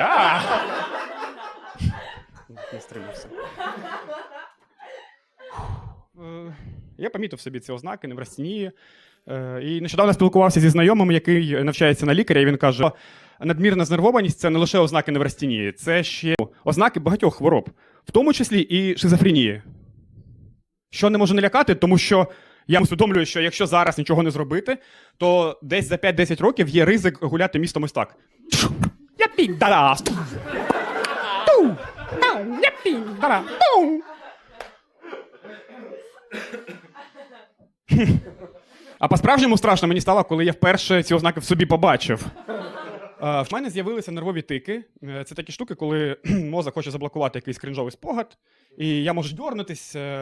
А! Не стримався. Е, Я помітив собі ці ознаки, неврастенії. Е, І нещодавно спілкувався зі знайомим, який навчається на лікаря, і він каже: надмірна знервованість це не лише ознаки неврастенії, це ще ознаки багатьох хвороб, в тому числі і шизофренії. Що не може не лякати, тому що я усвідомлюю, що якщо зараз нічого не зробити, то десь за 5-10 років є ризик гуляти містом ось так. Я підарас. Ту. А по-справжньому страшно мені стало, коли я вперше ці ознаки в собі побачив. В мене з'явилися нервові тики. Е, Це такі штуки, коли мозок хоче заблокувати якийсь крінжовий спогад, і я можу дьорнутись, е,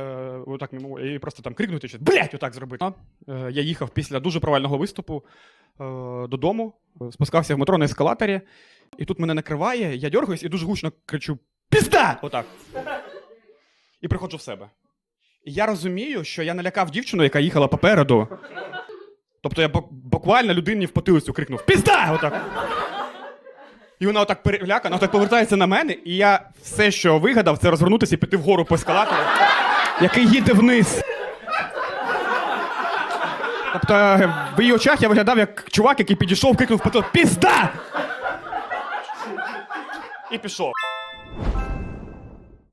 отак і просто там крикнути, чи блять, отак зробити. Е, Я їхав після дуже провального виступу додому, спускався в метро на ескалаторі, і тут мене накриває, я дергаюсь і дуже гучно кричу: Пізда! Отак. І приходжу в себе. І я розумію, що я налякав дівчину, яка їхала попереду. Тобто я буквально людині в потилицю крикнув Пізда! Отак. І вона отак перелякана, отак повертається на мене, і я все, що вигадав, це розвернутися і піти вгору по ескалатору, який їде вниз. Тобто в її очах я виглядав як чувак, який підійшов, крикнув потилицю Пізда! і пішов.